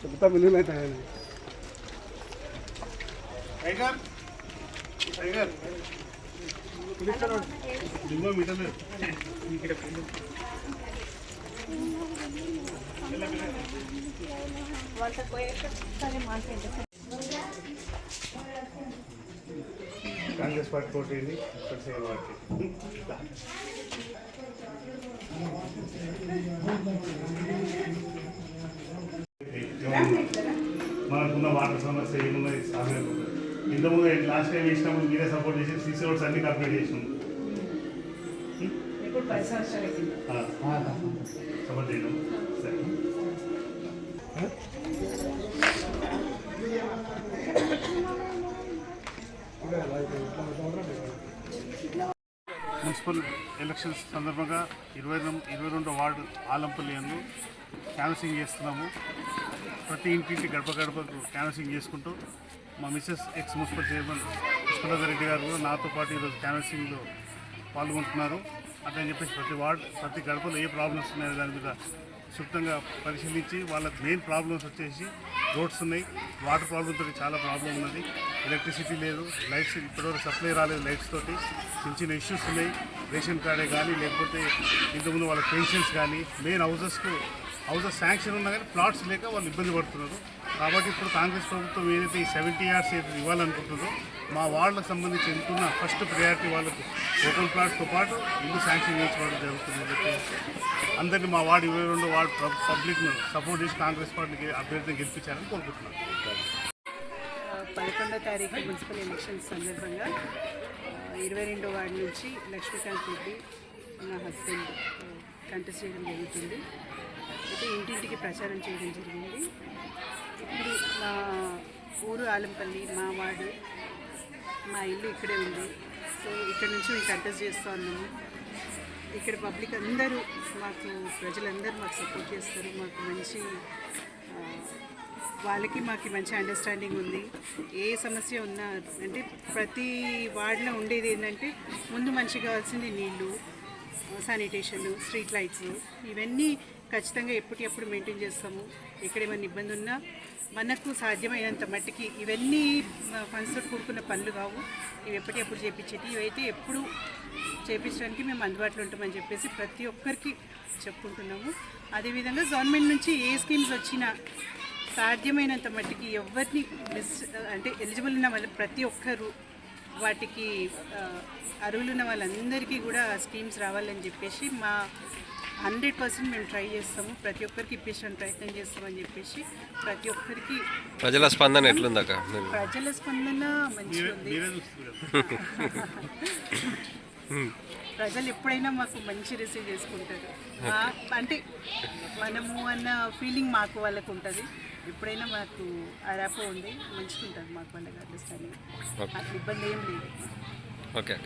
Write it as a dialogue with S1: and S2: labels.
S1: చెప్తా మిలియన్ అవుతాయి
S2: tiger tiger దిగువ మీటర్
S3: వాళ్ళతో పోయాక సరే మాట్లాడతాం
S2: కాంగ్రెస్ పార్టీ కోటేది కొట్టిసేన పార్టీ మనకున్న వాటర్ సమస్య ఏమున్నది? సాగు ఇంతకుముందు లాస్ట్ టైం వేసినప్పుడు మీరే సపోర్ట్ చేసి సీసీ రోడ్స్ అన్ని కంప్లీట్ చేసినాం. సపోర్ట్ చేయడం. సరే. మున్సిపల్ ఎలక్షన్స్ సందర్భంగా ఇరవై రెండు ఇరవై రెండో వార్డు ఆలంపల్లి అందు క్యాన్వసింగ్ చేస్తున్నాము. ప్రతి ఇంటింటి గడప గడపకు క్యాన్వసింగ్ చేసుకుంటూ మా missus ex municipal chairman Pushpalatha Reddy గారు కూడా నాతో పాటు ఈరోజు క్యాన్వసింగ్లో పాల్గొంటున్నారు. అట్లని చెప్పేసి ప్రతి వార్డు ప్రతి గడపలో ఏ ప్రాబ్లమ్స్ ఉన్నాయో దాని మీద క్షుప్తంగా పరిశీలించి వాళ్ళకి మెయిన్ ప్రాబ్లమ్స్ వచ్చేసి రోడ్స్ ఉన్నాయి. వాటర్ ప్రాబ్లంతో చాలా ప్రాబ్లం ఉన్నది. ఎలక్ట్రిసిటీ లేదు. లైట్స్ ఇప్పటివరకు సప్లై రాలేదు లైట్స్ తోటి. చిన్న చిన్న ఇష్యూస్ ఉన్నాయి. రేషన్ కార్డే కానీ లేకపోతే ఇంతకుముందు వాళ్ళ పెన్షన్స్ కానీ మెయిన్ హౌసెస్కు హౌసెస్ శాంక్షన్ ఉన్నా కానీ ప్లాట్స్ లేక వాళ్ళు ఇబ్బంది పడుతున్నారు. కాబట్టి ఇప్పుడు కాంగ్రెస్ ప్రభుత్వం ఏదైతే ఈ సెవెంటీ ఇయర్స్ ఏదైతే ఇవ్వాలనుకుంటుందో మా వార్డులకు సంబంధించి ఎంతున్న ఫస్ట్ ప్రయారిటీ వాళ్ళకు ఓపెన్ ప్లాట్స్తో పాటు ఇల్లు శాంక్షన్ చేయించుకోవడం జరుగుతుంది చెప్పేసి అందరినీ మా వార్డు ఇరవై రెండు వార్డు పబ్లిక్ను సపోర్ట్ చేసి కాంగ్రెస్ పార్టీకి అభ్యర్థిని గెలిపించాలని కోరుకుంటున్నాను
S3: పదకొండో తారీఖు మున్సిపల్ ఎలక్షన్స్ సందర్భంగా ఇరవై రెండో వార్డు నుంచి లక్ష్మీకాంత్ రెడ్డి నా హస్బెండ్ కంటెస్ట్ చేయడం జరుగుతుంది. అయితే ఇంటింటికి ప్రచారం చేయడం జరిగింది. ఇప్పుడు మా ఊరు ఆలంపల్లి మా వార్డు మా ఇల్లు ఇక్కడే ఉంది. సో ఇక్కడ నుంచి మేము కంటెస్ట్ చేస్తూ ఉన్నాము. ఇక్కడ పబ్లిక్ అందరూ మాకు ప్రజలందరూ మాకు సపోర్ట్ చేస్తారు. మాకు మంచి వాళ్ళకి మాకు మంచి అండర్స్టాండింగ్ ఉంది. ఏ సమస్య ఉన్నా అంటే ప్రతి వార్డులో ఉండేది ఏంటంటే ముందు మంచిగా కావాల్సింది నీళ్ళు శానిటేషన్ స్ట్రీట్ లైట్స్ ఇవన్నీ ఖచ్చితంగా ఎప్పటికప్పుడు మెయింటైన్ చేస్తాము. ఎక్కడ ఏమైనా ఇబ్బంది ఉన్నా మనకు సాధ్యమైనంత మట్టికి ఇవన్నీ ఫండ్స్తో కూడుకున్న పనులు కావు. ఇవి ఎప్పటికప్పుడు చేపించేది ఇవైతే ఎప్పుడు చేపించడానికి మేము అందుబాటులో ఉంటామని చెప్పేసి ప్రతి ఒక్కరికి చెప్పుకుంటున్నాము. అదేవిధంగా గవర్నమెంట్ నుంచి ఏ స్కీమ్స్ వచ్చినా సాధ్యమైనంత మట్టికి ఎవరిని మిస్ అంటే ఎలిజిబుల్ ఉన్న వాళ్ళు ప్రతి ఒక్కరు వాటికి ఆ, అర్హులు ఉన్న వాళ్ళందరికీ కూడా స్కీమ్స్ రావాలని చెప్పేసి మా హండ్రెడ్ పర్సెంట్ మేము ట్రై చేస్తాము. ప్రతి ఒక్కరికి ఇప్పించడానికి ప్రయత్నం చేస్తామని చెప్పేసి ప్రతి ఒక్కరికి
S4: ప్రజల స్పందన ఎట్లుందక్క
S3: ప్రజల స్పందన మంచిగా ఉంది ప్రజలు ఎప్పుడైనా మాకు మంచి రిసీవ్ చేసుకుంటారు. అంటే మనము అన్న ఫీలింగ్ మాకు వాళ్ళకు ఉంటుంది. ఎప్పుడైనా మాకు ఆ ర్యాపో ఉంది మంచిగా ఉంటుంది మాకు వాళ్ళకి అండర్స్టాండింగ్ అట్లా ఇబ్బంది ఏం లేదు.
S4: ఓకే